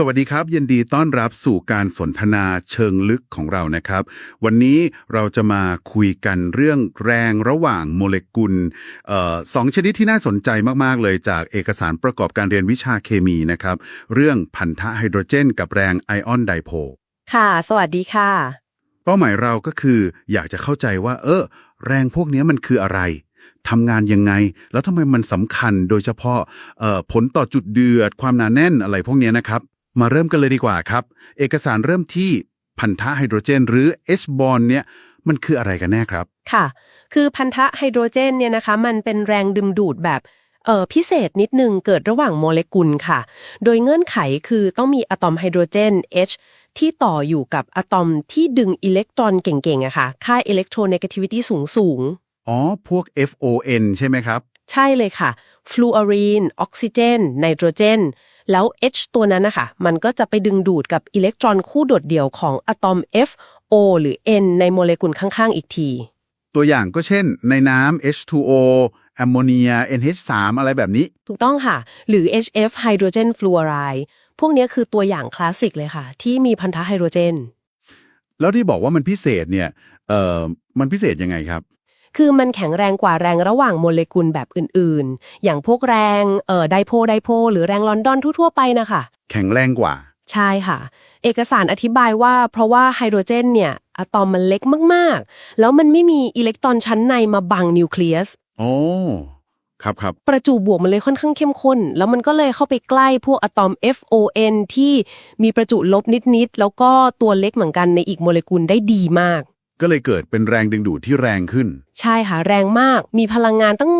สวัสดีครับ ยินดีต้อนรับสู่การสนทนาเชิงลึกของเรานะครับ วันนี้เราจะมาคุยกันเรื่องแรงระหว่างโมเลกุลเอ่อสองชนิดที่น่าสนใจมาก ๆ เลยจากเอกสารประกอบการเรียนวิชาเคมีนะครับ เรื่องพันธะไฮโดรเจน กับแรงไอออนไดโพลค่ะ สวัสดีค่ะ เป้าหมายเราก็คือ อยากจะเข้าใจว่า เออ แรงพวกนี้มันคืออะไรทำงานยังไง แล้วทำไมมันสำคัญโดยเฉพาะเอ่อผลต่อจุดเดือด ความหนาแน่นอะไรพวกนี้นะครับ มาเริ่มกันเลยดีกว่าครับ เอกสารเริ่มที่พันธะไฮโดรเจน หรือ H bond เนี่ยมันคืออะไรกันแน่ครับ ค่ะ คือพันธะไฮโดรเจนเนี่ยนะคะ มันเป็นแรงดึงดูดแบบเอ่อพิเศษนิดนึงเกิดระหว่างโมเลกุลค่ะ โดยเงื่อนไขคือต้องมีอะตอมไฮโดรเจน H ที่ต่ออยู่กับอะตอมที่ดึงอิเล็กตรอนเก่งๆอะค่ะ ค่าอิเล็กโทรเนกาทิวิตี้สูงสูงอ๋อ พวก FON ใช่ไหมครับๆใช่เลยค่ะฟลูออรีนออกซิเจนไนโตรเจน แล้ว H ตัวนั้นนะคะ มันก็จะไปดึงดูดกับอิเล็กตรอนคู่โดดเดี่ยวของอะตอม F O หรือ N ในโมเลกุลข้างๆ อีกที ตัวอย่างก็เช่น ในน้ำ H2O แอมโมเนีย NH3 อะไรแบบนี้ ถูกต้องค่ะ หรือ HF ไฮโดรเจนฟลูออไรด์พวกเนี้ยคือตัวอย่างคลาสสิกเลยค่ะ ที่มีพันธะไฮโดรเจน แล้วที่บอกว่ามันพิเศษเนี่ยเอ่อมันพิเศษยังไงครับ คือมันแข็งแรงกว่าแรงระหว่างโมเลกุลแบบอื่นๆ อย่างพวกแรงเอ่อไดโพไดโพหรือแรงลอนดอนทั่วๆไปนะคะแข็งแรงกว่า ใช่ค่ะ เอกสารอธิบายว่า เพราะว่าไฮโดรเจนเนี่ยอะตอมมันเล็กมากๆ แล้วมันไม่มีอิเล็กตรอนชั้นในมาบังนิวเคลียสโอ้ครับครับประจุบวกมันเลยค่อนข้างเข้มข้น แล้วมันก็เลยเข้าไปใกล้พวกอะตอม FON ที่มีประจุลบนิด ๆ แล้วก็ตัวเล็กเหมือนกันในอีกโมเลกุลได้ดีมาก ก็เลยเกิดเป็นแรงดึงดูดที่แรงขึ้น ใช่ค่ะแรงมากมีพลังงานตั้ง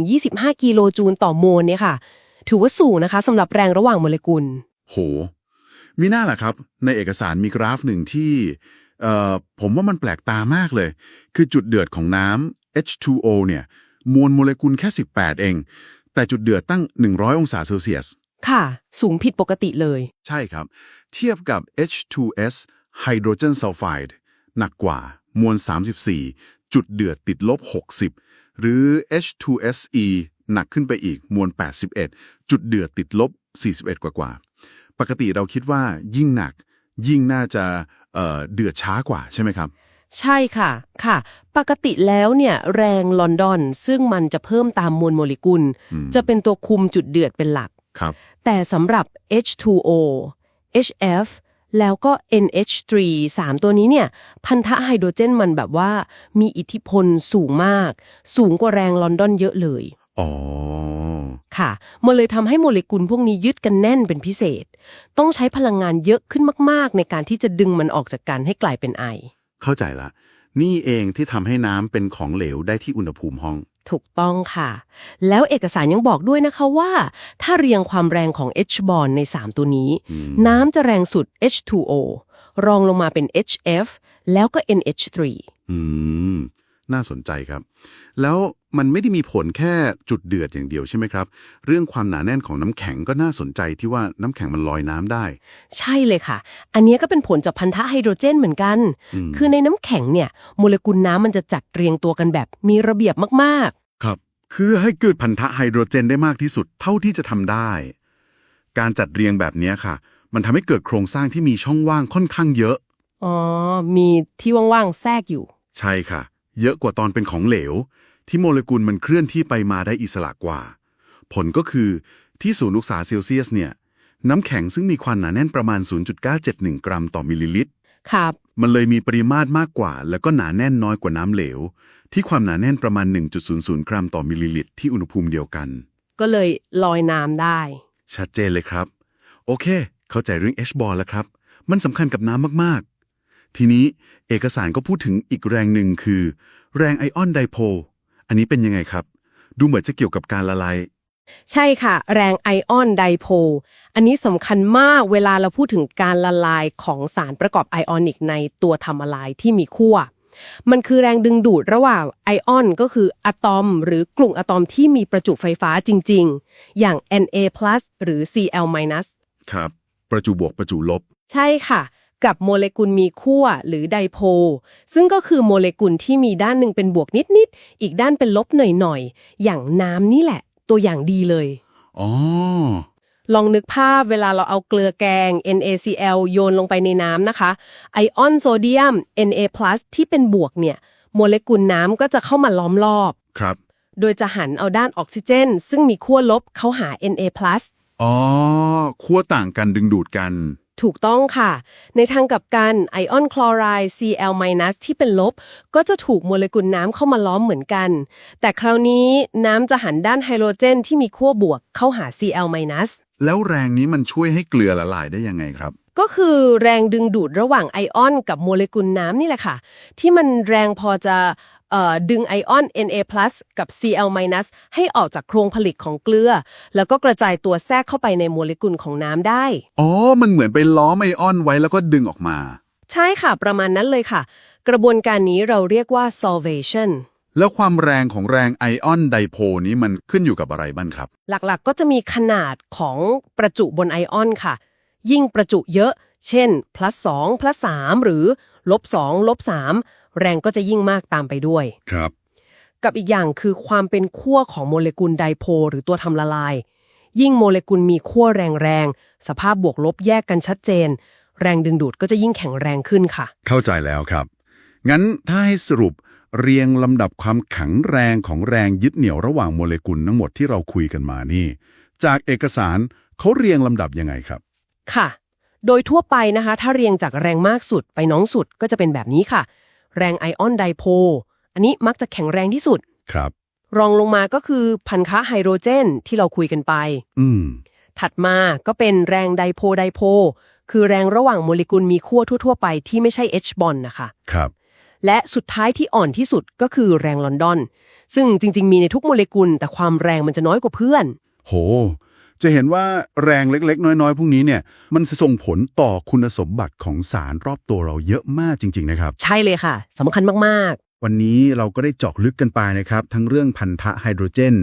4-25 กิโลจูลต่อโมลเนี่ยค่ะ ถือว่าสูงนะคะสำหรับแรงระหว่างโมเลกุล โห มีหน้าล่ะครับ ในเอกสารมีกราฟหนึ่งที่เอ่อผมว่ามันแปลกตามากเลย คือจุดเดือดของน้ำ H2O เนี่ยมวลโมเลกุลแค่ 18 เอง แต่จุดเดือดตั้ง 100 องศาเซลเซียส ค่ะ สูงผิดปกติเลย ใช่ครับ เทียบกับ H2S ไฮโดรเจนซัลไฟด์ หนักกว่ามวล 34 จุดเดือดติดลบ 60 หรือ H2SE หนักขึ้นไปอีกมวล 81 จุดเดือดติดลบ 41 กว่ากว่าๆปกติเราคิดว่ายิ่งหนัก ยิ่งน่าจะเอ่อเดือดช้ากว่าใช่ไหมครับ ใช่ค่ะค่ะ ปกติแล้วเนี่ยแรงลอนดอน ซึ่งมันจะเพิ่มตามมวลโมเลกุล จะเป็นตัวคุมจุดเดือดเป็นหลักครับแต่สำหรับ H2O HF แล้วก็ NH3 3 ตัวนี้เนี่ย พันธะไฮโดรเจนมันแบบว่ามีอิทธิพลสูงมาก สูงกว่าแรงลอนดอนเยอะเลย อ๋อ ค่ะ มันเลยทำให้โมเลกุลพวกนี้ยึดกันแน่นเป็นพิเศษ ต้องใช้พลังงานเยอะขึ้นมาก ๆ ในการที่จะดึงมันออกจากกันให้กลายเป็นไอ เข้าใจละ นี่เองที่ทำให้น้ำเป็นของเหลวได้ที่อุณหภูมิห้อง ถูกต้องค่ะ แล้วเอกสารยังบอกด้วยนะคะว่า ถ้าเรียงความแรงของ H bond ใน 3 ตัวนี้ น้ำจะแรงสุด H2O รองลงมาเป็น HF แล้วก็ NH3 อืม น่าสนใจครับ แล้วมันไม่ได้มีผลแค่จุดเดือดอย่างเดียวใช่ไหมครับ เรื่องความหนาแน่นของน้ำแข็งก็น่าสนใจที่ว่าน้ำแข็งมันลอยน้ำได้ ใช่เลยค่ะ อันเนี้ยก็เป็นผลจากพันธะไฮโดรเจนเหมือนกัน คือในน้ำแข็งเนี่ยโมเลกุลน้ำมันจะจัดเรียงตัวกันแบบมีระเบียบมากครับ คือให้เกิดพันธะไฮโดรเจนได้มากที่สุดเท่าที่จะทำได้ การจัดเรียงแบบเนี้ยค่ะ มันทำให้เกิดโครงสร้างที่มีช่องว่างค่อนข้างเยอะๆอ๋อมีที่ว่างๆแทรกอยู่ ใช่ค่ะ เยอะกว่าตอนเป็นของเหลว ที่โมเลกุลมันเคลื่อนที่ไปมาได้อิสระกว่า ผลก็คือที่ศูนย์องศาเซลเซียสเนี่ยน้ำแข็งซึ่งมีความหนาแน่นประมาณ 0.971 กรัมต่อมิลลิลิตร ครับ มันเลยมีปริมาตรมากกว่า แล้วก็หนาแน่นน้อยกว่าน้ำเหลว ที่ความหนาแน่นประมาณ 1.00 กรัมต่อมิลลิลิตรที่อุณหภูมิเดียวกัน ก็เลยลอยน้ำได้ ชัดเจนเลยครับ โอเค เข้าใจเรื่อง H ball แล้วครับ มันสำคัญกับน้ำมากๆ ทีนี้เอกสารก็พูดถึงอีกแรงหนึ่งคือ แรงไอออนไดโพลอันนี้เป็นยังไงครับ ดูเหมือนจะเกี่ยวกับการละลายใช่ค่ะ แรงไอออนไดโพลอันนี้สำคัญมากเวลาเราพูดถึงการละลายของสารประกอบไอออนิกในตัวทำละลายที่มีขั้วมันคือแรงดึงดูดระหว่างไอออนก็คืออะตอม หรือกลุ่มอะตอมที่มีประจุไฟฟ้าจริง ๆ อย่าง Na+ หรือ Cl- ครับ ประจุบวกประจุลบ ใช่ค่ะ กับโมเลกุลมีขั้วหรือไดโพลซึ่งก็คือโมเลกุลที่มีด้านหนึ่งเป็นบวกนิดๆอีกด้านเป็นลบหน่อยๆอย่างน้ำนี่แหละ ตัวอย่างดีเลยอ๋อลองนึกภาพเวลาเราเอาเกลือแกง NaCl โยนลงไปในน้ำนะคะ ไอออนโซเดียม Na+ ที่เป็นบวกเนี่ย โมเลกุลน้ำก็จะเข้ามาล้อมรอบ ครับ โดยจะหันเอาด้านออกซิเจน ซึ่งมีขั้วลบเข้าหา Na+ อ๋อ ขั้วต่างกันดึงดูดกันถูกต้องค่ะ ในทางกลับกันไอออนคลอไรด์ Cl- ที่เป็นลบ ก็จะถูกโมเลกุลน้ำเข้ามาล้อมเหมือนกัน แต่คราวนี้น้ำจะหันด้านไฮโดรเจนที่มีขั้วบวกเข้าหา Cl- แล้วแรงนี้มันช่วยให้เกลือละลายได้ยังไงครับ ก็คือแรงดึงดูดระหว่างไอออนกับโมเลกุลน้ำนี่แหละค่ะ ที่มันแรงพอจะเอ่อ ดึงไอออน Na+ กับ Cl- ให้ออกจากโครงผลิตของเกลือ แล้วก็กระจายตัวแทรกเข้าไปในโมเลกุลของน้ำได้ อ๋อ มันเหมือนไปล้อมไอออนไว้แล้วก็ดึงออกมา ใช่ค่ะ ประมาณนั้นเลยค่ะ กระบวนการนี้เราเรียกว่า solvation แล้วความแรงของแรงไอออนไดโพลนี้มันขึ้นอยู่กับอะไรบ้างครับ หลักๆก็จะมีขนาดของประจุบนไอออนค่ะ ยิ่งประจุเยอะ เช่น plus 2 plus 3หรือลบ2ลบ3 แรงก็จะยิ่งมากตามไปด้วย ครับ กับอีกอย่างคือความเป็นขั้วของโมเลกุลไดโพลหรือตัวทำละลาย ยิ่งโมเลกุลมีขั้วแรงๆสภาพบวกลบแยกกันชัดเจน แรงดึงดูดก็จะยิ่งแข็งแรงขึ้นค่ะ เข้าใจแล้วครับ งั้นถ้าให้สรุปเรียงลำดับความแข็งแรงของแรงยึดเหนี่ยวระหว่างโมเลกุลทั้งหมดที่เราคุยกันมานี่ จากเอกสารเขาเรียงลำดับยังไงครับ ค่ะ โดยทั่วไปนะคะ ถ้าเรียงจากแรงมากสุดไปน้องสุดก็จะเป็นแบบนี้ค่ะ แรงไอออนไดโพลอันนี้มักจะแข็งแรงที่สุด ครับ รองลงมาก็คือพันธะไฮโดรเจนที่เราคุยกันไป อืม ถัดมาก็เป็นแรงไดโพไดโพคือแรงระหว่างโมเลกุลมีขั้วทั่ว ๆ ไปที่ไม่ใช่ H บอนนะคะ ครับ และสุดท้ายที่อ่อนที่สุดก็คือแรงลอนดอน ซึ่งจริง ๆ มีในทุกโมเลกุล แต่ความแรงมันจะน้อยกว่าเพื่อน โห จะเห็นว่าแรงเล็ก ๆ น้อยๆ พวกนี้เนี่ยมันจะส่งผลต่อคุณสมบัติของสารรอบตัวเราเยอะมากจริง ๆ นะครับ ใช่เลยค่ะสำคัญมากวันนี้เราก็ได้เจาะลึกกันไปนะครับ ทั้งเรื่องพันธะไฮโดรเจน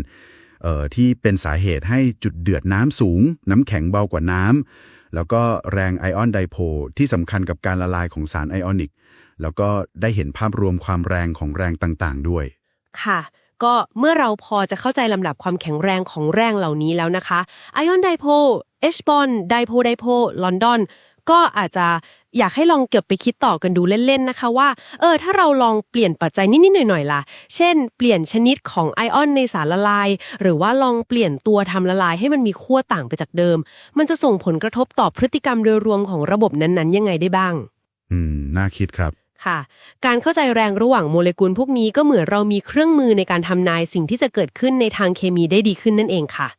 เอ่อที่เป็นสาเหตุให้จุดเดือดน้ำสูง น้ำแข็งเบากว่าน้ำแล้วก็แรงไอออนไดโพลที่สำคัญกับการละลายของสารไอออนิก แล้วก็ได้เห็นภาพรวมความแรงของแรงต่างๆ ด้วยๆค่ะ ก็เมื่อเราพอจะเข้าใจลำดับความแข็งแรงของแรงเหล่านี้แล้วนะคะไอออนไดโพ H บอนไดโพไดโพลอนดอนก็อาจจะอยากให้ลองเก็บไปคิดต่อกันดูเล่นๆนะคะว่า เออ ถ้าเราลองเปลี่ยนปัจจัยนิดๆหน่อยๆล่ะ เช่น เปลี่ยนชนิดของไอออนในสารละลาย หรือว่าลองเปลี่ยนตัวทำละลายให้มันมีขั้วต่างไปจากเดิม มันจะส่งผลกระทบต่อพฤติกรรมโดยรวมของระบบนั้นๆ ยังไงได้บ้าง อืม น่าคิดครับ ค่ะ การเข้าใจแรงระหว่างโมเลกุลพวกนี้ก็เหมือนเรามีเครื่องมือในการทำนายสิ่งที่จะเกิดขึ้นในทางเคมีได้ดีขึ้นนั่นเองค่ะ